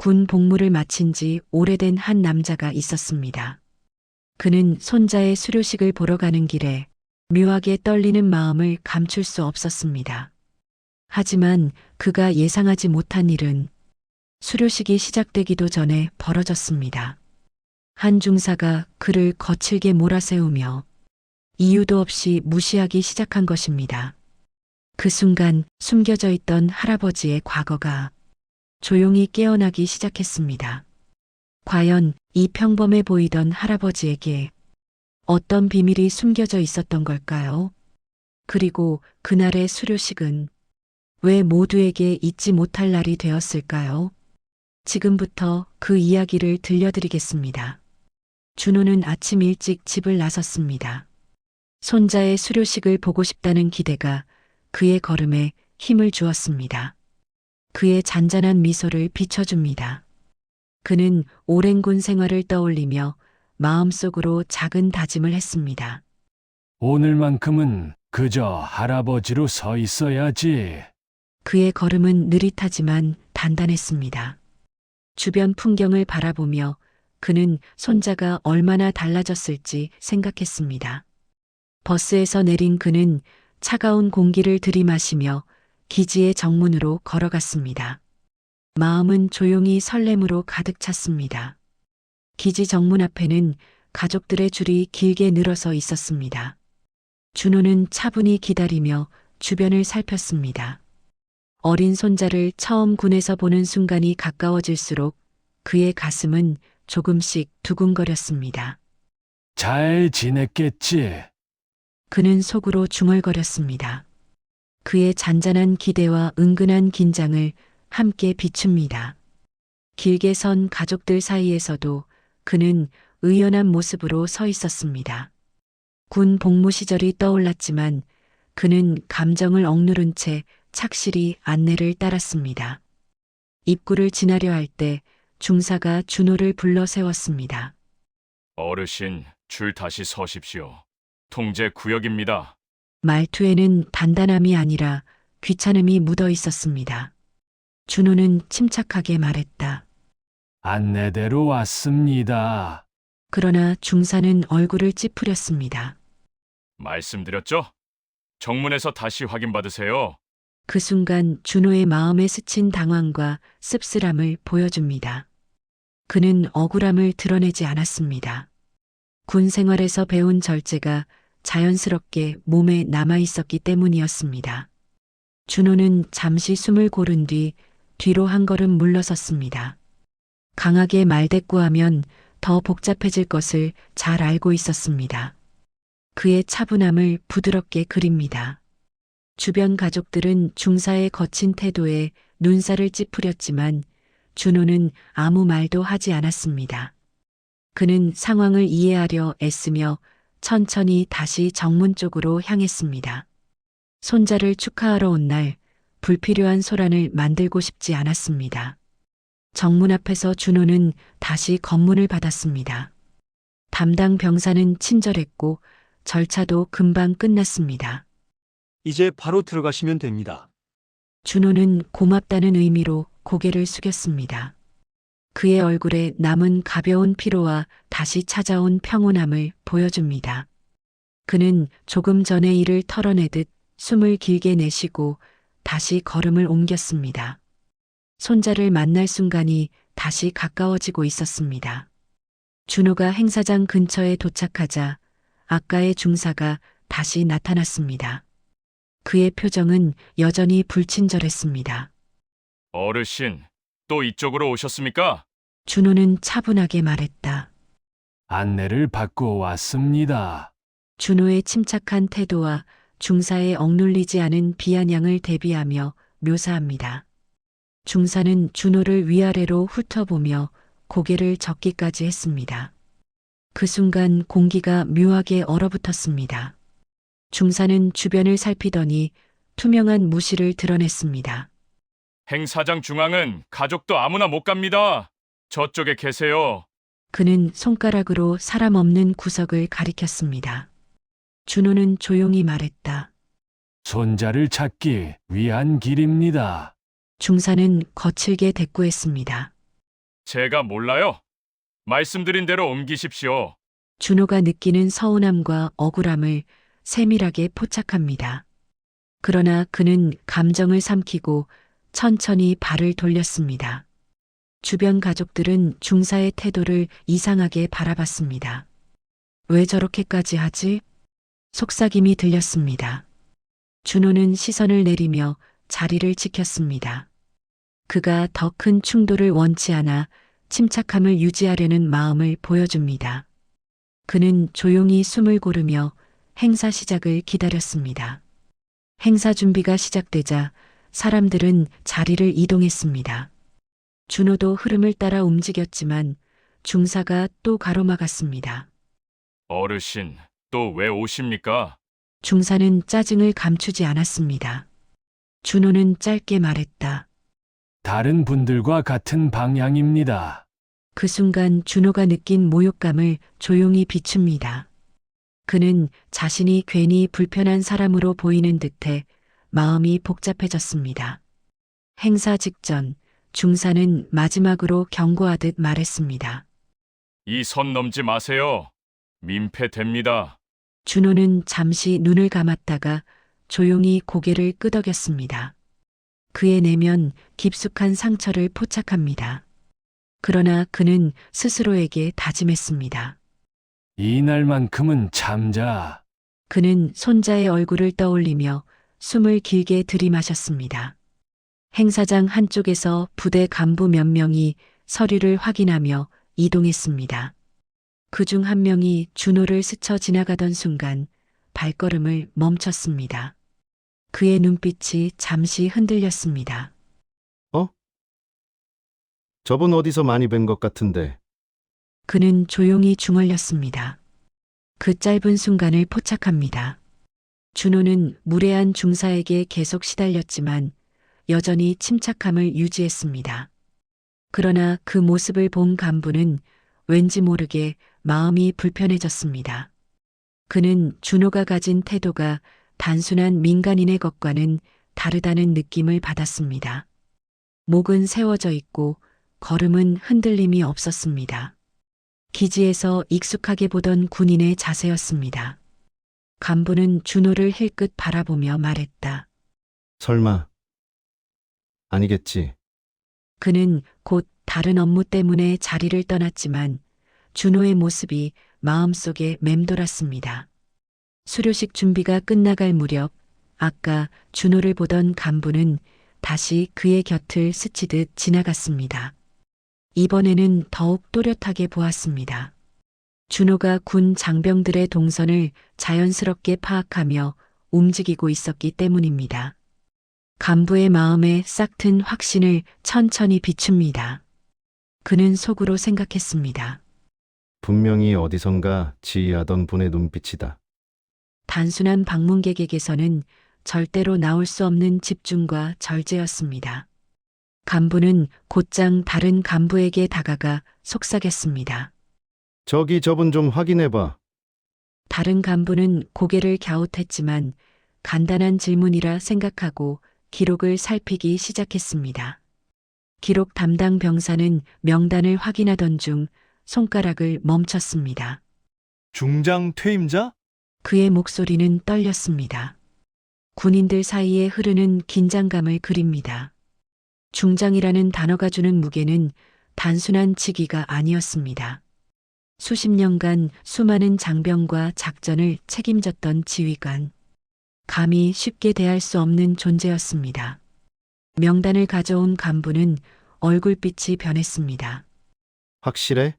군 복무를 마친 지 오래된 한 남자가 있었습니다. 그는 손자의 수료식을 보러 가는 길에 묘하게 떨리는 마음을 감출 수 없었습니다. 하지만 그가 예상하지 못한 일은 수료식이 시작되기도 전에 벌어졌습니다. 한 중사가 그를 거칠게 몰아세우며 이유도 없이 무시하기 시작한 것입니다. 그 순간 숨겨져 있던 할아버지의 과거가 조용히 깨어나기 시작했습니다. 과연 이 평범해 보이던 할아버지에게 어떤 비밀이 숨겨져 있었던 걸까요? 그리고 그날의 수료식은 왜 모두에게 잊지 못할 날이 되었을까요? 지금부터 그 이야기를 들려드리겠습니다. 준호는 아침 일찍 집을 나섰습니다. 손자의 수료식을 보고 싶다는 기대가 그의 걸음에 힘을 주었습니다. 그의 잔잔한 미소를 비춰줍니다. 그는 오랜 군 생활을 떠올리며 마음속으로 작은 다짐을 했습니다. 오늘만큼은 그저 할아버지로 서 있어야지. 그의 걸음은 느릿하지만 단단했습니다. 주변 풍경을 바라보며 그는 손자가 얼마나 달라졌을지 생각했습니다. 버스에서 내린 그는 차가운 공기를 들이마시며 기지의 정문으로 걸어갔습니다. 마음은 조용히 설렘으로 가득 찼습니다. 기지 정문 앞에는 가족들의 줄이 길게 늘어서 있었습니다. 준호는 차분히 기다리며 주변을 살폈습니다. 어린 손자를 처음 군에서 보는 순간이 가까워질수록 그의 가슴은 조금씩 두근거렸습니다. 잘 지냈겠지? 그는 속으로 중얼거렸습니다. 그의 잔잔한 기대와 은근한 긴장을 함께 비춥니다. 길게 선 가족들 사이에서도 그는 의연한 모습으로 서 있었습니다. 군 복무 시절이 떠올랐지만 그는 감정을 억누른 채 착실히 안내를 따랐습니다. 입구를 지나려 할 때 중사가 준호를 불러 세웠습니다. 어르신, 줄 다시 서십시오. 통제 구역입니다. 말투에는 단단함이 아니라 귀찮음이 묻어 있었습니다. 준호는 침착하게 말했다. 안내대로 왔습니다. 그러나 중사는 얼굴을 찌푸렸습니다. 말씀드렸죠? 정문에서 다시 확인받으세요. 그 순간 준호의 마음에 스친 당황과 씁쓸함을 보여줍니다. 그는 억울함을 드러내지 않았습니다. 군 생활에서 배운 절제가 자연스럽게 몸에 남아 있었기 때문이었습니다. 준호는 잠시 숨을 고른 뒤 뒤로 한 걸음 물러섰습니다. 강하게 말대꾸하면 더 복잡해질 것을 잘 알고 있었습니다. 그의 차분함을 부드럽게 그립니다. 주변 가족들은 중사의 거친 태도에 눈살을 찌푸렸지만 준호는 아무 말도 하지 않았습니다. 그는 상황을 이해하려 애쓰며 천천히 다시 정문 쪽으로 향했습니다. 손자를 축하하러 온 날 불필요한 소란을 만들고 싶지 않았습니다. 정문 앞에서 준호는 다시 검문을 받았습니다. 담당 병사는 친절했고 절차도 금방 끝났습니다. 이제 바로 들어가시면 됩니다. 준호는 고맙다는 의미로 고개를 숙였습니다. 그의 얼굴에 남은 가벼운 피로와 다시 찾아온 평온함을 보여줍니다. 그는 조금 전에 일을 털어내듯 숨을 길게 내쉬고 다시 걸음을 옮겼습니다. 손자를 만날 순간이 다시 가까워지고 있었습니다. 준호가 행사장 근처에 도착하자 아까의 중사가 다시 나타났습니다. 그의 표정은 여전히 불친절했습니다. 어르신, 또 이쪽으로 오셨습니까? 준호는 차분하게 말했다. 안내를 받고 왔습니다. 준호의 침착한 태도와 중사의 억눌리지 않은 비아냥을 대비하며 묘사합니다. 중사는 준호를 위아래로 훑어보며 고개를 젓기까지 했습니다. 그 순간 공기가 묘하게 얼어붙었습니다. 중사는 주변을 살피더니 투명한 무시를 드러냈습니다. 행사장 중앙은 가족도 아무나 못 갑니다. 저쪽에 계세요. 그는 손가락으로 사람 없는 구석을 가리켰습니다. 준호는 조용히 말했다. 손자를 찾기 위한 길입니다. 중사는 거칠게 대꾸했습니다. 제가 몰라요. 말씀드린 대로 옮기십시오. 준호가 느끼는 서운함과 억울함을 세밀하게 포착합니다. 그러나 그는 감정을 삼키고 천천히 발을 돌렸습니다. 주변 가족들은 중사의 태도를 이상하게 바라봤습니다. 왜 저렇게까지 하지? 속삭임이 들렸습니다. 준호는 시선을 내리며 자리를 지켰습니다. 그가 더 큰 충돌을 원치 않아 침착함을 유지하려는 마음을 보여줍니다. 그는 조용히 숨을 고르며 행사 시작을 기다렸습니다. 행사 준비가 시작되자 사람들은 자리를 이동했습니다. 준호도 흐름을 따라 움직였지만 중사가 또 가로막았습니다. 어르신, 또 왜 오십니까? 중사는 짜증을 감추지 않았습니다. 준호는 짧게 말했다. 다른 분들과 같은 방향입니다. 그 순간 준호가 느낀 모욕감을 조용히 비춥니다. 그는 자신이 괜히 불편한 사람으로 보이는 듯해 마음이 복잡해졌습니다. 행사 직전 중사는 마지막으로 경고하듯 말했습니다. 이 선 넘지 마세요. 민폐됩니다. 준호는 잠시 눈을 감았다가 조용히 고개를 끄덕였습니다. 그의 내면 깊숙한 상처를 포착합니다. 그러나 그는 스스로에게 다짐했습니다. 이날만큼은 참자. 그는 손자의 얼굴을 떠올리며 숨을 길게 들이마셨습니다. 행사장 한쪽에서 부대 간부 몇 명이 서류를 확인하며 이동했습니다. 그 중 한 명이 준호를 스쳐 지나가던 순간 발걸음을 멈췄습니다. 그의 눈빛이 잠시 흔들렸습니다. 저분 어디서 많이 뵌 것 같은데. 그는 조용히 중얼렸습니다. 그 짧은 순간을 포착합니다. 준호는 무례한 중사에게 계속 시달렸지만 여전히 침착함을 유지했습니다. 그러나 그 모습을 본 간부는 왠지 모르게 마음이 불편해졌습니다. 그는 준호가 가진 태도가 단순한 민간인의 것과는 다르다는 느낌을 받았습니다. 목은 세워져 있고 걸음은 흔들림이 없었습니다. 기지에서 익숙하게 보던 군인의 자세였습니다. 간부는 준호를 힐끗 바라보며 말했다. 설마. 아니겠지. 그는 곧 다른 업무 때문에 자리를 떠났지만 준호의 모습이 마음속에 맴돌았습니다. 수료식 준비가 끝나갈 무렵 아까 준호를 보던 간부는 다시 그의 곁을 스치듯 지나갔습니다. 이번에는 더욱 또렷하게 보았습니다. 준호가 군 장병들의 동선을 자연스럽게 파악하며 움직이고 있었기 때문입니다. 간부의 마음에 싹튼 확신을 천천히 비춥니다. 그는 속으로 생각했습니다. 분명히 어디선가 지휘하던 분의 눈빛이다. 단순한 방문객에게서는 절대로 나올 수 없는 집중과 절제였습니다. 간부는 곧장 다른 간부에게 다가가 속삭였습니다. 저기 저분 좀 확인해봐. 다른 간부는 고개를 갸웃했지만 간단한 질문이라 생각하고 기록을 살피기 시작했습니다. 기록 담당 병사는 명단을 확인하던 중 손가락을 멈췄습니다. 중장 퇴임자? 그의 목소리는 떨렸습니다. 군인들 사이에 흐르는 긴장감을 그립니다. 중장이라는 단어가 주는 무게는 단순한 직위가 아니었습니다. 수십 년간 수많은 장병과 작전을 책임졌던 지휘관. 감히 쉽게 대할 수 없는 존재였습니다. 명단을 가져온 간부는 얼굴빛이 변했습니다. 확실해?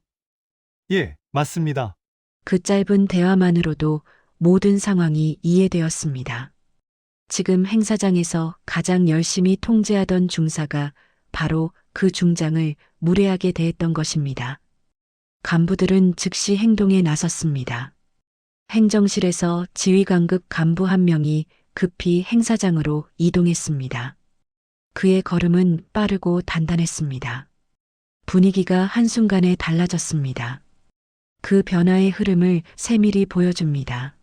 예, 맞습니다. 그 짧은 대화만으로도 모든 상황이 이해되었습니다. 지금 행사장에서 가장 열심히 통제하던 중사가 바로 그 중장을 무례하게 대했던 것입니다. 간부들은 즉시 행동에 나섰습니다. 행정실에서 지휘관급 간부 한 명이 급히 행사장으로 이동했습니다. 그의 걸음은 빠르고 단단했습니다. 분위기가 한순간에 달라졌습니다. 그 변화의 흐름을 세밀히 보여줍니다.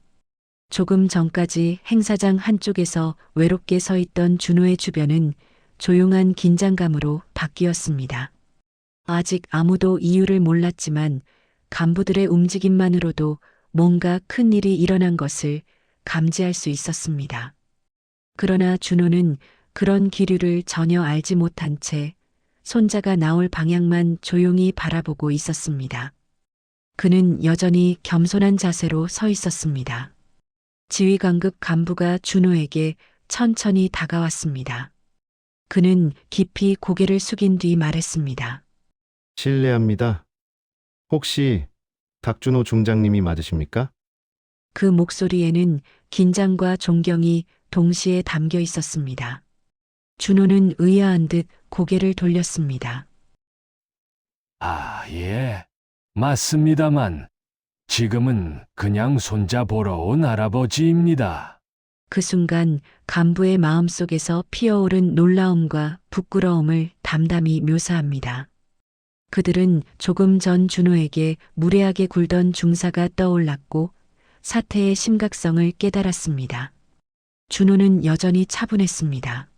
조금 전까지 행사장 한쪽에서 외롭게 서 있던 준호의 주변은 조용한 긴장감으로 바뀌었습니다. 아직 아무도 이유를 몰랐지만 간부들의 움직임만으로도 뭔가 큰 일이 일어난 것을 감지할 수 있었습니다. 그러나 준호는 그런 기류를 전혀 알지 못한 채 손자가 나올 방향만 조용히 바라보고 있었습니다. 그는 여전히 겸손한 자세로 서 있었습니다. 지휘관급 간부가 준호에게 천천히 다가왔습니다. 그는 깊이 고개를 숙인 뒤 말했습니다. 실례합니다. 혹시 닥준호 중장님이 맞으십니까? 그 목소리에는 긴장과 존경이 동시에 담겨 있었습니다. 준호는 의아한 듯 고개를 돌렸습니다. 아, 예. 맞습니다만, 지금은 그냥 손자 보러 온 할아버지입니다. 그 순간 간부의 마음속에서 피어오른 놀라움과 부끄러움을 담담히 묘사합니다. 그들은 조금 전 준호에게 무례하게 굴던 중사가 떠올랐고 사태의 심각성을 깨달았습니다. 준호는 여전히 차분했습니다.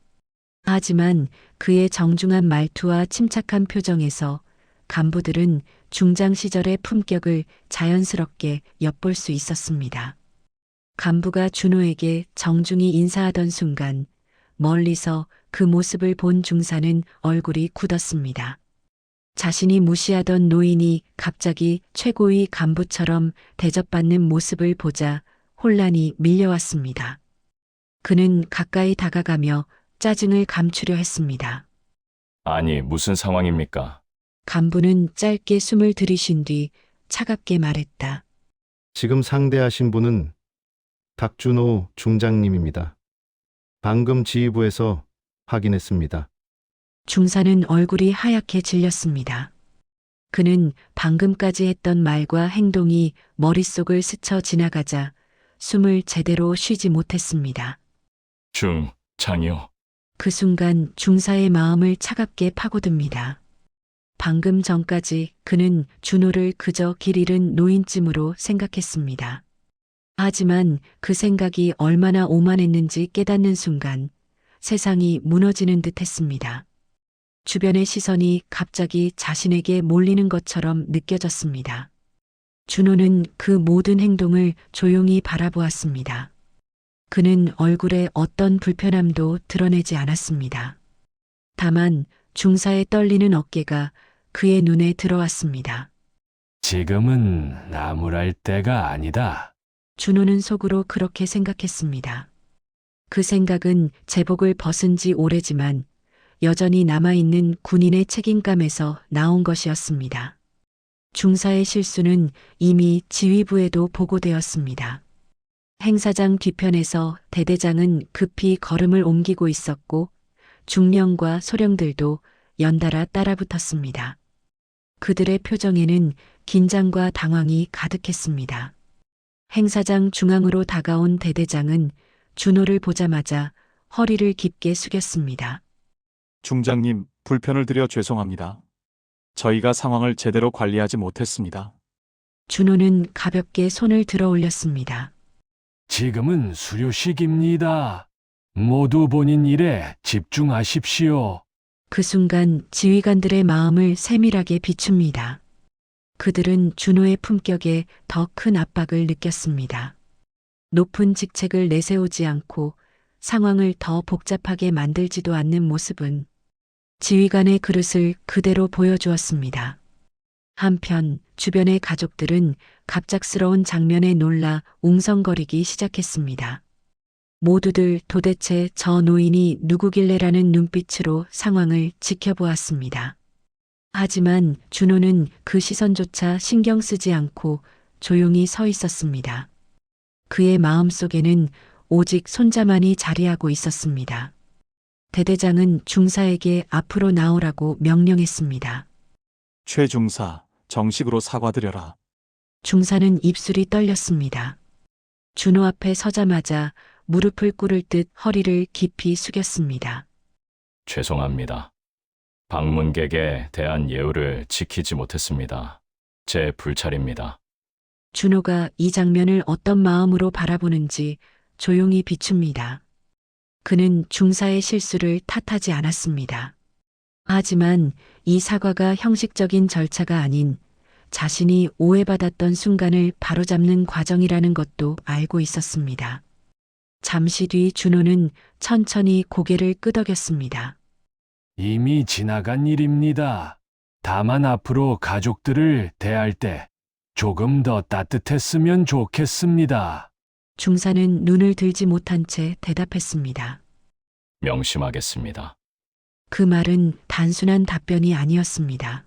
하지만 그의 정중한 말투와 침착한 표정에서 간부들은 중장 시절의 품격을 자연스럽게 엿볼 수 있었습니다. 간부가 준호에게 정중히 인사하던 순간 멀리서 그 모습을 본 중사는 얼굴이 굳었습니다. 자신이 무시하던 노인이 갑자기 최고위 간부처럼 대접받는 모습을 보자 혼란이 밀려왔습니다. 그는 가까이 다가가며 짜증을 감추려 했습니다. 아니, 무슨 상황입니까? 간부는 짧게 숨을 들이쉰 뒤 차갑게 말했다. 지금 상대하신 분은 닥준호 중장님입니다. 방금 지휘부에서 확인했습니다. 중사는 얼굴이 하얗게 질렸습니다. 그는 방금까지 했던 말과 행동이 머릿속을 스쳐 지나가자 숨을 제대로 쉬지 못했습니다. 중, 장이요. 그 순간 중사의 마음을 차갑게 파고듭니다. 방금 전까지 그는 준호를 그저 길 잃은 노인쯤으로 생각했습니다. 하지만 그 생각이 얼마나 오만했는지 깨닫는 순간 세상이 무너지는 듯 했습니다. 주변의 시선이 갑자기 자신에게 몰리는 것처럼 느껴졌습니다. 준호는 그 모든 행동을 조용히 바라보았습니다. 그는 얼굴에 어떤 불편함도 드러내지 않았습니다. 다만 중사의 떨리는 어깨가 그의 눈에 들어왔습니다. 지금은 나무랄 때가 아니다. 준호는 속으로 그렇게 생각했습니다. 그 생각은 제복을 벗은 지 오래지만 여전히 남아있는 군인의 책임감에서 나온 것이었습니다. 중사의 실수는 이미 지휘부에도 보고되었습니다. 행사장 뒤편에서 대대장은 급히 걸음을 옮기고 있었고 중령과 소령들도 연달아 따라붙었습니다. 그들의 표정에는 긴장과 당황이 가득했습니다. 행사장 중앙으로 다가온 대대장은 준호를 보자마자 허리를 깊게 숙였습니다. 중장님, 불편을 드려 죄송합니다. 저희가 상황을 제대로 관리하지 못했습니다. 준호는 가볍게 손을 들어 올렸습니다. 지금은 수료식입니다. 모두 본인 일에 집중하십시오. 그 순간 지휘관들의 마음을 세밀하게 비춥니다. 그들은 준호의 품격에 더 큰 압박을 느꼈습니다. 높은 직책을 내세우지 않고 상황을 더 복잡하게 만들지도 않는 모습은 지휘관의 그릇을 그대로 보여주었습니다. 한편 주변의 가족들은 갑작스러운 장면에 놀라 웅성거리기 시작했습니다. 모두들 도대체 저 노인이 누구길래라는 눈빛으로 상황을 지켜보았습니다. 하지만 준호는 그 시선조차 신경 쓰지 않고 조용히 서 있었습니다. 그의 마음 속에는 오직 손자만이 자리하고 있었습니다. 대대장은 중사에게 앞으로 나오라고 명령했습니다. 최 중사, 정식으로 사과드려라. 중사는 입술이 떨렸습니다. 준호 앞에 서자마자 무릎을 꿇을 듯 허리를 깊이 숙였습니다. 죄송합니다. 방문객에 대한 예우를 지키지 못했습니다. 제 불찰입니다. 준호가 이 장면을 어떤 마음으로 바라보는지 조용히 비춥니다. 그는 중사의 실수를 탓하지 않았습니다. 하지만 이 사과가 형식적인 절차가 아닌 자신이 오해받았던 순간을 바로잡는 과정이라는 것도 알고 있었습니다. 잠시 뒤 준호는 천천히 고개를 끄덕였습니다. 이미 지나간 일입니다. 다만 앞으로 가족들을 대할 때 조금 더 따뜻했으면 좋겠습니다. 중사는 눈을 들지 못한 채 대답했습니다. 명심하겠습니다. 그 말은 단순한 답변이 아니었습니다.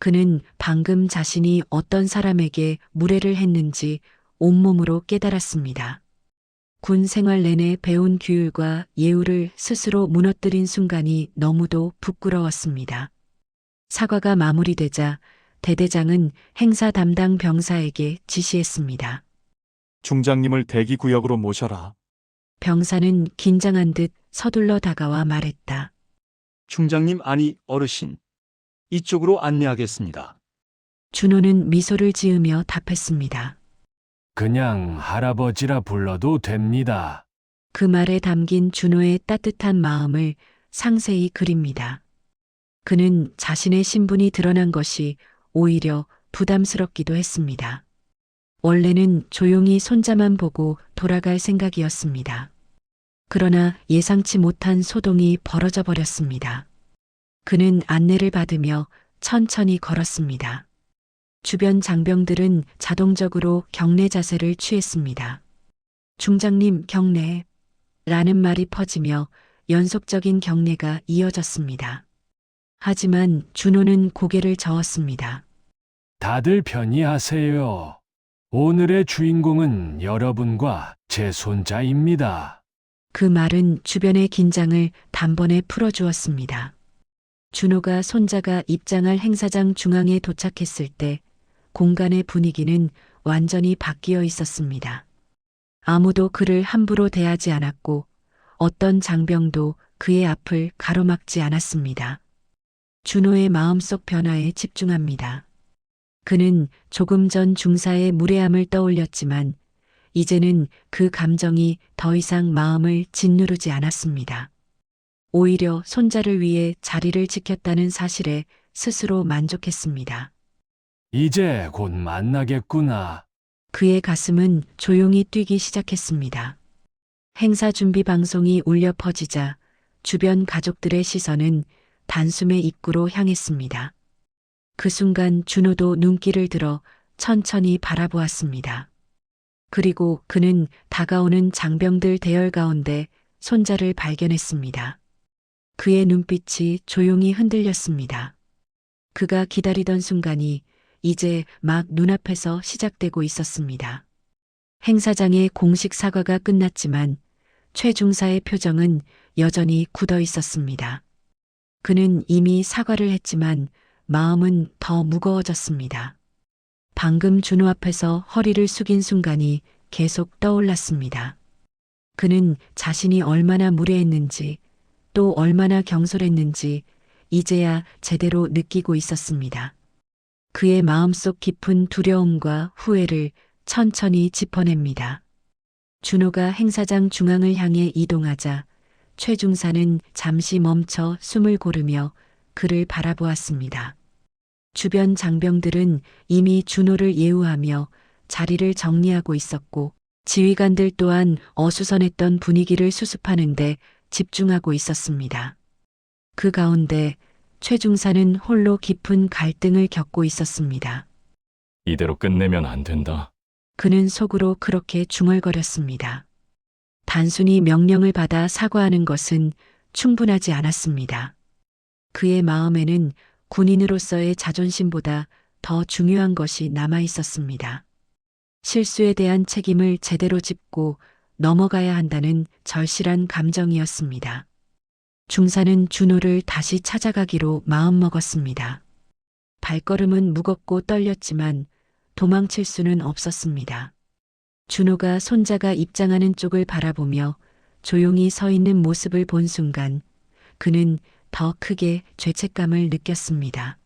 그는 방금 자신이 어떤 사람에게 무례를 했는지 온몸으로 깨달았습니다. 군 생활 내내 배운 규율과 예우를 스스로 무너뜨린 순간이 너무도 부끄러웠습니다. 사과가 마무리되자 대대장은 행사 담당 병사에게 지시했습니다. 중장님을 대기 구역으로 모셔라. 병사는 긴장한 듯 서둘러 다가와 말했다. 중장님 아니 어르신. 이쪽으로 안내하겠습니다. 준호는 미소를 지으며 답했습니다. 그냥 할아버지라 불러도 됩니다. 그 말에 담긴 준호의 따뜻한 마음을 상세히 그립니다. 그는 자신의 신분이 드러난 것이 오히려 부담스럽기도 했습니다. 원래는 조용히 손자만 보고 돌아갈 생각이었습니다. 그러나 예상치 못한 소동이 벌어져 버렸습니다. 그는 안내를 받으며 천천히 걸었습니다. 주변 장병들은 자동적으로 경례 자세를 취했습니다. 중장님 경례 라는 말이 퍼지며 연속적인 경례가 이어졌습니다. 하지만 준호는 고개를 저었습니다. 다들 편히 하세요. 오늘의 주인공은 여러분과 제 손자입니다. 그 말은 주변의 긴장을 단번에 풀어주었습니다. 준호가 손자가 입장할 행사장 중앙에 도착했을 때 공간의 분위기는 완전히 바뀌어 있었습니다. 아무도 그를 함부로 대하지 않았고 어떤 장병도 그의 앞을 가로막지 않았습니다. 준호의 마음속 변화에 집중합니다. 그는 조금 전 중사의 무례함을 떠올렸지만 이제는 그 감정이 더 이상 마음을 짓누르지 않았습니다. 오히려 손자를 위해 자리를 지켰다는 사실에 스스로 만족했습니다. 이제 곧 만나겠구나. 그의 가슴은 조용히 뛰기 시작했습니다. 행사 준비 방송이 울려 퍼지자 주변 가족들의 시선은 단숨에 입구로 향했습니다. 그 순간 준호도 눈길을 들어 천천히 바라보았습니다. 그리고 그는 다가오는 장병들 대열 가운데 손자를 발견했습니다. 그의 눈빛이 조용히 흔들렸습니다. 그가 기다리던 순간이 이제 막 눈앞에서 시작되고 있었습니다. 행사장의 공식 사과가 끝났지만 최 중사의 표정은 여전히 굳어 있었습니다. 그는 이미 사과를 했지만 마음은 더 무거워졌습니다. 방금 준호 앞에서 허리를 숙인 순간이 계속 떠올랐습니다. 그는 자신이 얼마나 무례했는지 또 얼마나 경솔했는지 이제야 제대로 느끼고 있었습니다. 그의 마음속 깊은 두려움과 후회를 천천히 짚어냅니다. 준호가 행사장 중앙을 향해 이동하자 최중사는 잠시 멈춰 숨을 고르며 그를 바라보았습니다. 주변 장병들은 이미 준호를 예우하며 자리를 정리하고 있었고 지휘관들 또한 어수선했던 분위기를 수습하는데 집중하고 있었습니다. 그 가운데 최중사는 홀로 깊은 갈등을 겪고 있었습니다. 이대로 끝내면 안 된다. 그는 속으로 그렇게 중얼거렸습니다. 단순히 명령을 받아 사과하는 것은 충분하지 않았습니다. 그의 마음에는 군인으로서의 자존심보다 더 중요한 것이 남아 있었습니다. 실수에 대한 책임을 제대로 짚고 넘어가야 한다는 절실한 감정이었습니다. 중사는 준호를 다시 찾아가기로 마음먹었습니다. 발걸음은 무겁고 떨렸지만 도망칠 수는 없었습니다. 준호가 손자가 입장하는 쪽을 바라보며 조용히 서 있는 모습을 본 순간 그는 더 크게 죄책감을 느꼈습니다.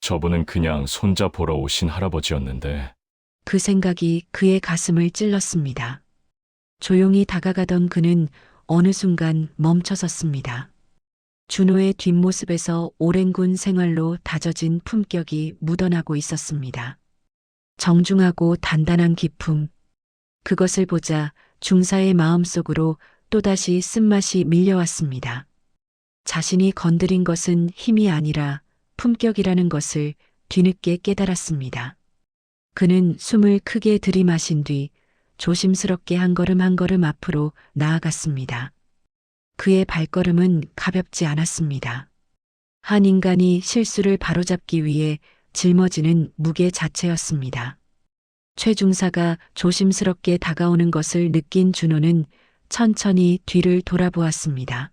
저분은 그냥 손자 보러 오신 할아버지였는데 그 생각이 그의 가슴을 찔렀습니다. 조용히 다가가던 그는 어느 순간 멈춰섰습니다. 준호의 뒷모습에서 오랜 군 생활로 다져진 품격이 묻어나고 있었습니다. 정중하고 단단한 기품. 그것을 보자 중사의 마음속으로 또다시 쓴맛이 밀려왔습니다. 자신이 건드린 것은 힘이 아니라 품격이라는 것을 뒤늦게 깨달았습니다. 그는 숨을 크게 들이마신 뒤 조심스럽게 한 걸음 한 걸음 앞으로 나아갔습니다. 그의 발걸음은 가볍지 않았습니다. 한 인간이 실수를 바로잡기 위해 짊어지는 무게 자체였습니다. 최중사가 조심스럽게 다가오는 것을 느낀 준호는 천천히 뒤를 돌아보았습니다.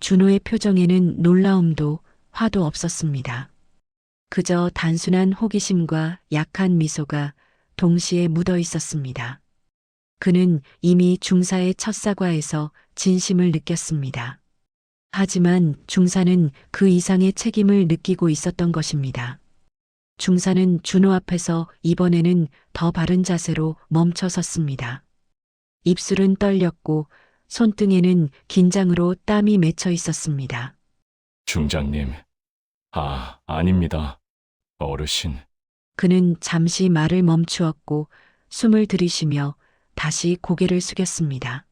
준호의 표정에는 놀라움도 화도 없었습니다. 그저 단순한 호기심과 약한 미소가 동시에 묻어 있었습니다. 그는 이미 중사의 첫 사과에서 진심을 느꼈습니다. 하지만 중사는 그 이상의 책임을 느끼고 있었던 것입니다. 중사는 준호 앞에서 이번에는 더 바른 자세로 멈춰 섰습니다. 입술은 떨렸고 손등에는 긴장으로 땀이 맺혀 있었습니다. 중장님. 아, 아닙니다. 어르신. 그는 잠시 말을 멈추었고 숨을 들이쉬며 다시 고개를 숙였습니다.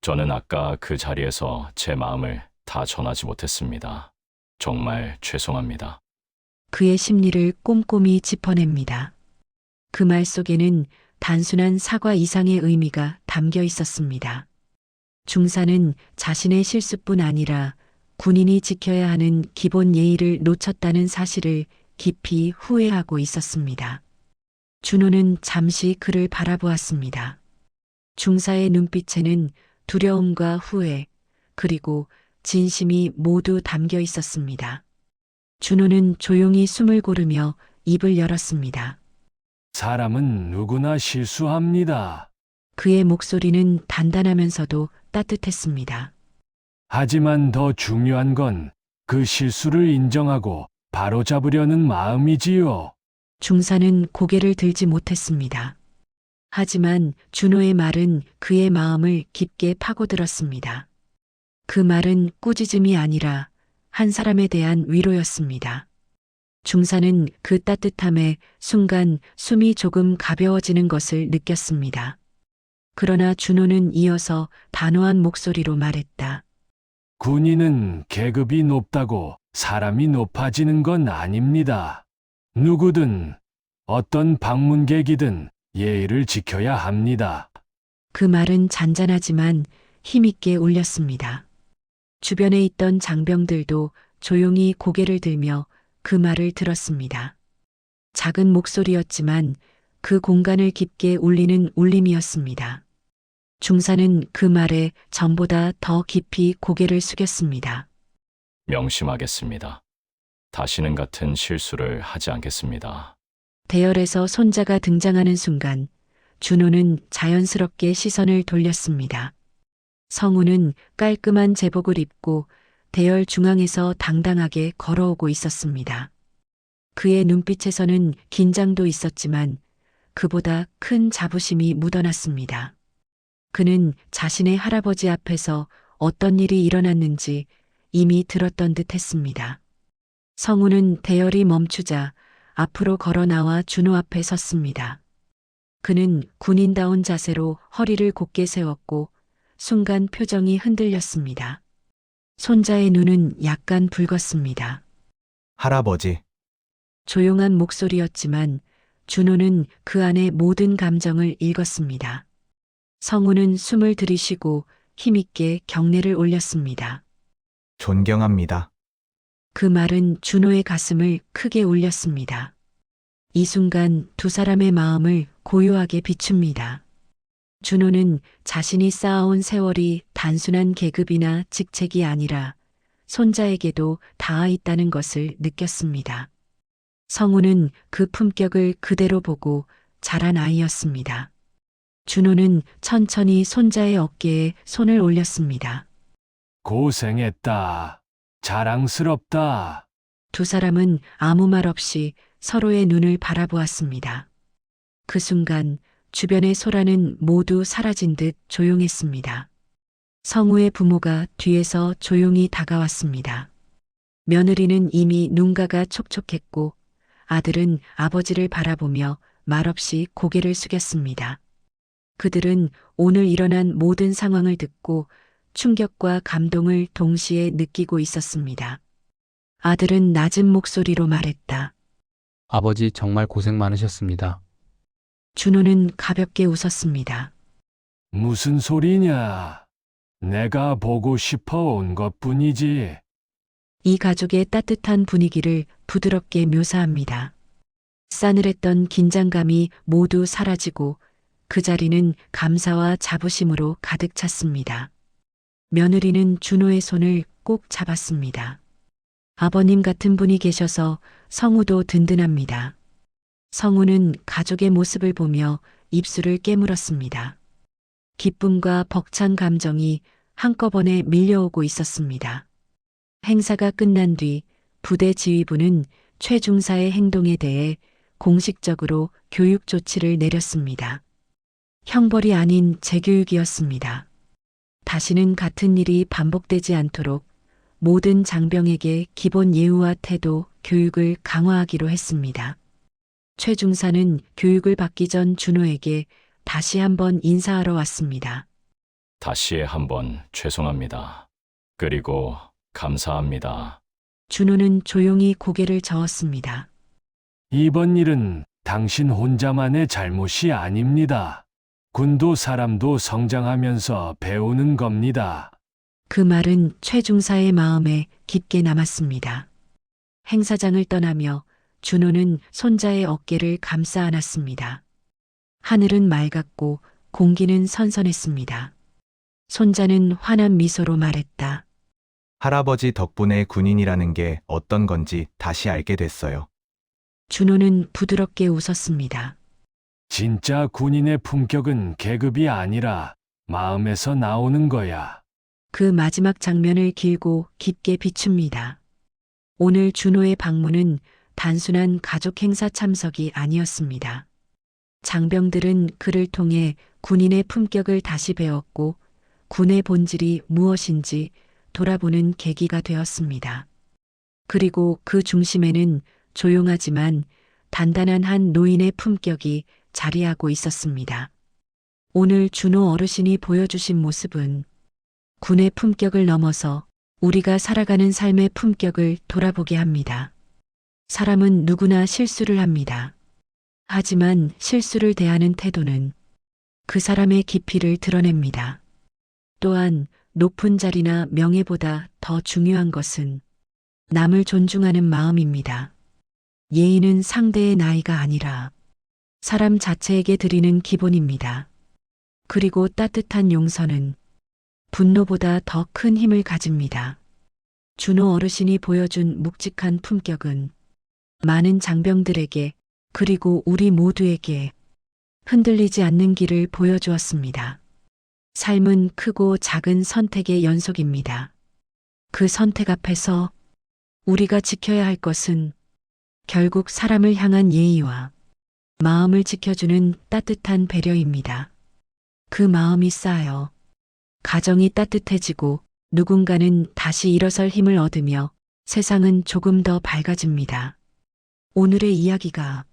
저는 아까 그 자리에서 제 마음을 다 전하지 못했습니다. 정말 죄송합니다. 그의 심리를 꼼꼼히 짚어냅니다. 그 말 속에는 단순한 사과 이상의 의미가 담겨 있었습니다. 중사는 자신의 실수뿐 아니라 군인이 지켜야 하는 기본 예의를 놓쳤다는 사실을 깊이 후회하고 있었습니다. 준호는 잠시 그를 바라보았습니다. 중사의 눈빛에는 두려움과 후회, 그리고 진심이 모두 담겨 있었습니다. 준호는 조용히 숨을 고르며 입을 열었습니다. 사람은 누구나 실수합니다. 그의 목소리는 단단하면서도 따뜻했습니다. 하지만 더 중요한 건 그 실수를 인정하고 바로잡으려는 마음이지요. 중사는 고개를 들지 못했습니다. 하지만 준호의 말은 그의 마음을 깊게 파고들었습니다. 그 말은 꾸짖음이 아니라 한 사람에 대한 위로였습니다. 중사는 그 따뜻함에 순간 숨이 조금 가벼워지는 것을 느꼈습니다. 그러나 준호는 이어서 단호한 목소리로 말했다. 군인은 계급이 높다고 사람이 높아지는 건 아닙니다. 누구든 어떤 방문객이든 예의를 지켜야 합니다. 그 말은 잔잔하지만 힘있게 울렸습니다. 주변에 있던 장병들도 조용히 고개를 들며 그 말을 들었습니다. 작은 목소리였지만 그 공간을 깊게 울리는 울림이었습니다. 중사는 그 말에 전보다 더 깊이 고개를 숙였습니다. 명심하겠습니다. 다시는 같은 실수를 하지 않겠습니다. 대열에서 손자가 등장하는 순간 준호는 자연스럽게 시선을 돌렸습니다. 성우는 깔끔한 제복을 입고 대열 중앙에서 당당하게 걸어오고 있었습니다. 그의 눈빛에서는 긴장도 있었지만 그보다 큰 자부심이 묻어났습니다. 그는 자신의 할아버지 앞에서 어떤 일이 일어났는지 이미 들었던 듯 했습니다. 성우는 대열이 멈추자 앞으로 걸어 나와 준호 앞에 섰습니다. 그는 군인다운 자세로 허리를 곧게 세웠고 순간 표정이 흔들렸습니다. 손자의 눈은 약간 붉었습니다. 할아버지, 조용한 목소리였지만 준호는 그 안에 모든 감정을 읽었습니다. 성우는 숨을 들이쉬고 힘있게 경례를 올렸습니다. 존경합니다. 그 말은 준호의 가슴을 크게 울렸습니다. 이 순간 두 사람의 마음을 고요하게 비춥니다. 준호는 자신이 쌓아온 세월이 단순한 계급이나 직책이 아니라 손자에게도 닿아 있다는 것을 느꼈습니다. 성우는 그 품격을 그대로 보고 자란 아이였습니다. 준호는 천천히 손자의 어깨에 손을 올렸습니다. 고생했다. 자랑스럽다. 두 사람은 아무 말 없이 서로의 눈을 바라보았습니다. 그 순간 주변의 소라는 모두 사라진 듯 조용했습니다. 성우의 부모가 뒤에서 조용히 다가왔습니다. 며느리는 이미 눈가가 촉촉했고 아들은 아버지를 바라보며 말없이 고개를 숙였습니다. 그들은 오늘 일어난 모든 상황을 듣고 충격과 감동을 동시에 느끼고 있었습니다. 아들은 낮은 목소리로 말했다. 아버지 정말 고생 많으셨습니다. 준호는 가볍게 웃었습니다. 무슨 소리냐? 내가 보고 싶어 온 것 뿐이지. 이 가족의 따뜻한 분위기를 부드럽게 묘사합니다. 싸늘했던 긴장감이 모두 사라지고 그 자리는 감사와 자부심으로 가득 찼습니다. 며느리는 준호의 손을 꼭 잡았습니다. 아버님 같은 분이 계셔서 성우도 든든합니다. 성우는 가족의 모습을 보며 입술을 깨물었습니다. 기쁨과 벅찬 감정이 한꺼번에 밀려오고 있었습니다. 행사가 끝난 뒤 부대 지휘부는 최중사의 행동에 대해 공식적으로 교육 조치를 내렸습니다. 형벌이 아닌 재교육이었습니다. 다시는 같은 일이 반복되지 않도록 모든 장병에게 기본 예우와 태도, 교육을 강화하기로 했습니다. 최중사는 교육을 받기 전 준호에게 다시 한번 인사하러 왔습니다. 다시 한번 죄송합니다. 그리고 감사합니다. 준호는 조용히 고개를 저었습니다. 이번 일은 당신 혼자만의 잘못이 아닙니다. 군도 사람도 성장하면서 배우는 겁니다. 그 말은 최중사의 마음에 깊게 남았습니다. 행사장을 떠나며 준호는 손자의 어깨를 감싸 안았습니다. 하늘은 맑았고 공기는 선선했습니다. 손자는 환한 미소로 말했다. 할아버지 덕분에 군인이라는 게 어떤 건지 다시 알게 됐어요. 준호는 부드럽게 웃었습니다. 진짜 군인의 품격은 계급이 아니라 마음에서 나오는 거야. 그 마지막 장면을 길고 깊게 비춥니다. 오늘 준호의 방문은 단순한 가족 행사 참석이 아니었습니다. 장병들은 그를 통해 군인의 품격을 다시 배웠고 군의 본질이 무엇인지 돌아보는 계기가 되었습니다. 그리고 그 중심에는 조용하지만 단단한 한 노인의 품격이 자리하고 있었습니다. 오늘 준호 어르신이 보여주신 모습은 군의 품격을 넘어서 우리가 살아가는 삶의 품격을 돌아보게 합니다. 사람은 누구나 실수를 합니다. 하지만 실수를 대하는 태도는 그 사람의 깊이를 드러냅니다. 또한 높은 자리나 명예보다 더 중요한 것은 남을 존중하는 마음입니다. 예의는 상대의 나이가 아니라 사람 자체에게 드리는 기본입니다. 그리고 따뜻한 용서는 분노보다 더 큰 힘을 가집니다. 준호 어르신이 보여준 묵직한 품격은 많은 장병들에게 그리고 우리 모두에게 흔들리지 않는 길을 보여주었습니다. 삶은 크고 작은 선택의 연속입니다. 그 선택 앞에서 우리가 지켜야 할 것은 결국 사람을 향한 예의와 마음을 지켜주는 따뜻한 배려입니다. 그 마음이 쌓여 가정이 따뜻해지고 누군가는 다시 일어설 힘을 얻으며 세상은 조금 더 밝아집니다. 오늘의 이야기가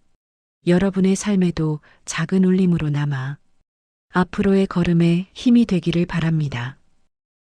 여러분의 삶에도 작은 울림으로 남아 앞으로의 걸음에 힘이 되기를 바랍니다.